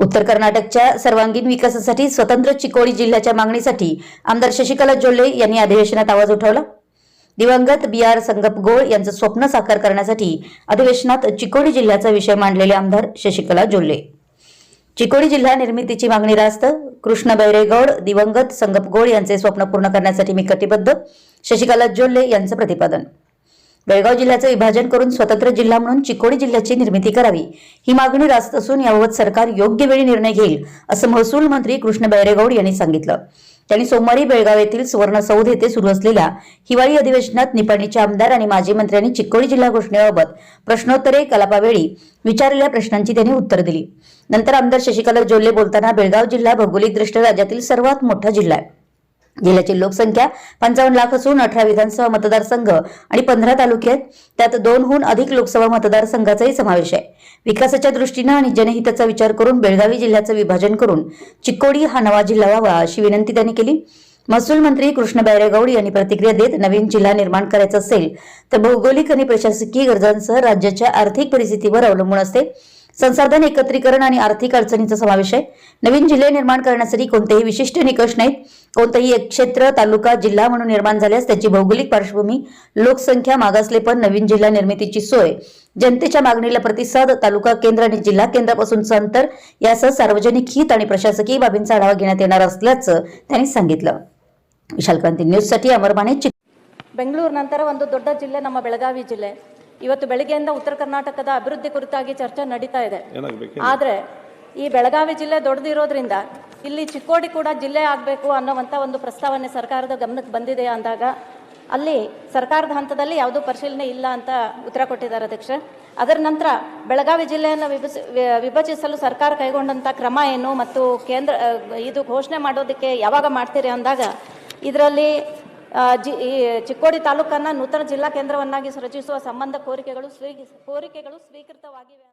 उत्तर कर्नाटकच्या सर्वांगीण विकासासाठी स्वतंत्र चिकोडी जिल्ह्याच्या मागणीसाठी आमदार शशिकला जोल्ले यांनी अधिवेशनात आवाज उठवला. दिवंगत बी आर संगपगोळ यांचं स्वप्न साकार करण्यासाठी अधिवेशनात चिकोडी जिल्ह्याचा विषय मांडलेले आमदार शशिकला जोल्ले चिकोडी जिल्हा निर्मितीची मागणी रास्त कृष्ण बैरेगौड दिवंगत संगपगोळ यांचे स्वप्न पूर्ण करण्यासाठी मी कटिबद्ध शशिकला जोल्ले यांचं प्रतिपादन. बेळगाव जिल्ह्याचं विभाजन करून स्वतंत्र जिल्हा म्हणून चिकोडी जिल्ह्याची निर्मिती करावी. ही मागणी रास्त असून याबाबत सरकार योग्य वेळी निर्णय घेईल असं महसूल मंत्री कृष्ण बैरेगौड यांनी सांगितलं. त्यांनी सोमवारी बेळगाव येथील सुवर्ण सौध येथे सुरू असलेल्या हिवाळी अधिवेशनात निपाणीचे आमदार आणि माजी मंत्र्यांनी चिकोडी जिल्हा घोषणेबाबत प्रश्नोत्तरे कलापावेळी विचारलेल्या प्रश्नांची त्यांनी उत्तर दिली. नंतर आमदार शशिकला जोल्ले बोलताना बेळगाव जिल्हा भौगोलिकदृष्ट्या राज्यातील सर्वात मोठा जिल्हा आहे. जिल्ह्याची लोकसंख्या पंचावन्न लाख असून अठरा विधानसभा मतदारसंघ आणि पंधरा तालुके आहेत त्यात दोनहून अधिक लोकसभा मतदारसंघाचाही समावेश आहे. विकासाच्या दृष्टीनं आणि जनहिताचा विचार करून बेळगावी जिल्ह्याचं विभाजन करून चिक्कोडी हा नवा जिल्हा व्हावा अशी विनंती त्यांनी केली. महसूल मंत्री कृष्ण बैरेगौड यांनी प्रतिक्रिया देत नवीन जिल्हा निर्माण करायचा असेल तर भौगोलिक आणि प्रशासकीय गरजांसह राज्याच्या आर्थिक परिस्थितीवर अवलंबून असते. संसाधन एकत्रीकरण आणि आर्थिक अडचणींचा समावेश आहे नवीन जिल्हे निर्माण करण्यासाठी कोणतेही विशिष्ट निकष नाहीत कोणतंही एक क्षेत्र तालुका जिल्हा म्हणून निर्माण झाल्यास त्याची भौगोलिक पार्श्वभूमी लोकसंख्या मागासलेपण नवीन जिल्हा निर्मितीची सोय जनतेच्या मागणीला प्रतिसाद तालुका केंद्र आणि जिल्हा केंद्रापासूनचं अंतर यासह सार्वजनिक हित आणि प्रशासकीय बाबींचा आढावा घेण्यात येणार असल्याचं त्यांनी सांगितलं विशाल क्रांती न्यूजसाठी अमर माने चिक ಬೆಂಗಳೂರು ನಂತರ ಒಂದು ದೊಡ್ಡ ಜಿಲ್ಲೆ ನಮ್ಮ ಬೆಳಗಾವಿ ಜಿಲ್ಲೆ ಇವತ್ತು ಬೆಳಗ್ಗೆಯಿಂದ ಉತ್ತರ ಕರ್ನಾಟಕದ ಅಭಿವೃದ್ಧಿ ಕುರಿತಾಗಿ ಚರ್ಚೆ ನಡೀತಾ ಇದೆ. ಆದರೆ ಈ ಬೆಳಗಾವಿ ಜಿಲ್ಲೆ ದೊಡ್ಡದಿರೋದ್ರಿಂದ ಇಲ್ಲಿ ಚಿಕ್ಕೋಡಿ ಕೂಡ ಜಿಲ್ಲೆ ಆಗಬೇಕು ಅನ್ನೋವಂಥ ಒಂದು ಪ್ರಸ್ತಾವನೆ ಸರ್ಕಾರದ ಗಮನಕ್ಕೆ ಬಂದಿದೆ ಅಂದಾಗ ಅಲ್ಲಿ ಸರ್ಕಾರದ ಹಂತದಲ್ಲಿ ಯಾವುದೂ ಪರಿಶೀಲನೆ ಇಲ್ಲ ಅಂತ ಉತ್ತರ ಕೊಟ್ಟಿದ್ದಾರೆ ಅಧ್ಯಕ್ಷ ಅದರ ನಂತರ ಬೆಳಗಾವಿ ಜಿಲ್ಲೆಯನ್ನು ವಿಭಜಿಸ ವಿಭಜಿಸಲು ಸರ್ಕಾರ ಕೈಗೊಂಡಂಥ ಕ್ರಮ ಏನು ಮತ್ತು ಕೇಂದ್ರ ಇದು ಘೋಷಣೆ ಮಾಡೋದಕ್ಕೆ ಯಾವಾಗ ಮಾಡ್ತೀರಿ ಅಂದಾಗ ಇದರಲ್ಲಿ ಜಿ ಚಿಕ್ಕೋಡಿ ತಾಲೂಕನ್ನು ನೂತನ ಜಿಲ್ಲಾ ಕೇಂದ್ರವನ್ನಾಗಿ ರಚಿಸುವ ಸಂಬಂಧ ಕೋರಿಕೆಗಳು ಕೋರಿಕೆಗಳು ಸ್ವೀಕೃತವಾಗಿವೆ